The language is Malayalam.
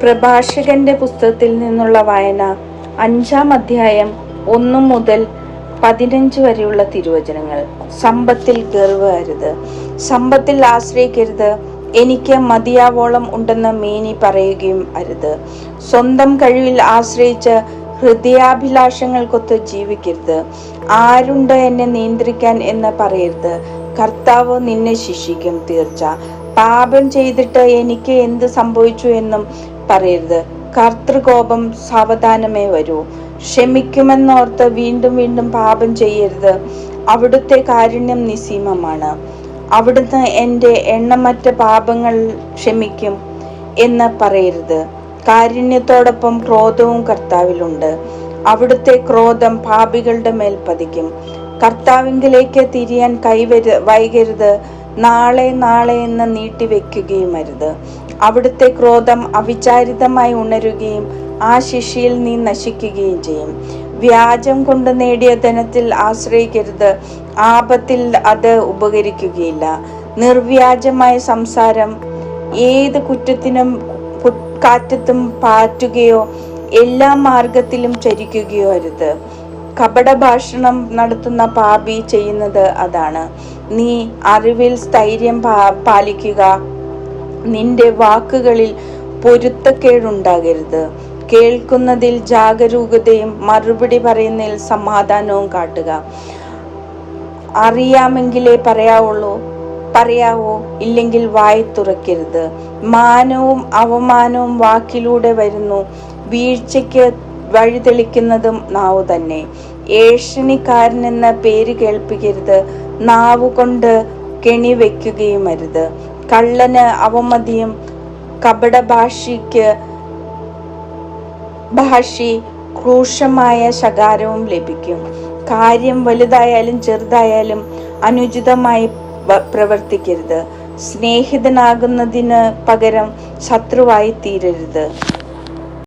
പ്രഭാഷകന്റെ പുസ്തകത്തിൽ നിന്നുള്ള വായന അഞ്ചാം അധ്യായം ഒന്നു മുതൽ പതിനഞ്ച് വരെയുള്ള തിരുവചനങ്ങൾ. സമ്പത്തിൽ ഗർവ് അരുത് സമ്പത്തിൽ ആശ്രയിക്കരുത്. എനിക്ക് മതിയാവോളം ഉണ്ടെന്ന് മേനി പറയുകയും അരുത്. സ്വന്തം കഴിവിൽ ആശ്രയിച്ച് ഹൃദയാഭിലാഷങ്ങൾക്കൊത്ത് ജീവിക്കരുത്. ആരുണ്ട് എന്നെ നിയന്ത്രിക്കാൻ എന്ന് പറയരുത്. കർത്താവ് നിന്നെ ശിക്ഷിക്കും തീർച്ച. പാപം ചെയ്തിട്ട് എനിക്ക് എന്ത് സംഭവിച്ചു എന്നും പറയരുത്. കർത്തൃകോപം സാവധാനമേ വരൂ. ക്ഷമിക്കുമെന്നോർത്ത് വീണ്ടും വീണ്ടും പാപം ചെയ്യരുത്. അവിടുത്തെ കാരുണ്യം നിസീമമാണ്. അവിടുന്ന് എന്റെ എണ്ണമറ്റ പാപങ്ങൾ ക്ഷമിക്കും എന്ന് പറയരുത്. കാരുണ്യത്തോടൊപ്പം ക്രോധവും കർത്താവിലുണ്ട്. അവിടുത്തെ ക്രോധം പാപികളുടെ മേൽ പതിക്കും. കർത്താവിങ്കിലേക്ക് തിരിയാൻ കൈവരു വൈകരുത്. നാളെ നാളെ എന്ന് നീട്ടിവെക്കുകയും അരുത് അവിടുത്തെ ക്രോധം അവിചാരിതമായി ഉണരുകയും ആ ശിഷ്യയിൽ നീ നശിക്കുകയും ചെയ്യും. വ്യാജം കൊണ്ട് നേടിയ ധനത്തിൽ ആശ്രയിക്കരുത്. ആപത്തിൽ അത് ഉപകരിക്കുകയില്ല. നിർവ്യാജമായ സംസാരം ഏത് കുറ്റത്തിനും കാറ്റത്തും പാറ്റുകയോ എല്ലാ മാർഗത്തിലും ചരിക്കുകയോ അരുത്. കപടഭാഷണം നടത്തുന്ന പാപി ചെയ്യുന്നത് അതാണ്. നീ അറിവിൽ സ്ഥൈര്യം പാലിക്കുക. നിന്റെ വാക്കുകളിൽ പൊരുത്തക്കേടുണ്ടാകരുത്. കേൾക്കുന്നതിൽ ജാഗരൂകതയും മറുപടി പറയുന്നതിൽ സമാധാനവും കാട്ടുക. അറിയാമെങ്കിലേ പറയാവുള്ളൂ പറയാവോ? ഇല്ലെങ്കിൽ വായ തുറക്കരുത്. മാനവും അവമാനവും വാക്കിലൂടെ വരുന്നു. വീഴ്ചയ്ക്ക് വഴിതെളിക്കുന്നതും നാവു തന്നെ. ഏഷണിക്കാരനെന്ന പേര് കേൾപ്പിക്കരുത്. നാവു കൊണ്ട് കെണി വെക്കുകയും അരുത്. കള്ളന് അവമതിയും കപടഭാഷിക്ക് ഭാഷി ക്രൂഷമായ ശകാരവും ലഭിക്കും. കാര്യം വലുതായാലും ചെറുതായാലും അനുചിതമായി പ്രവർത്തിക്കരുത്. സ്നേഹിതനാകുന്നതിന് പകരം ശത്രുവായി തീരരുത്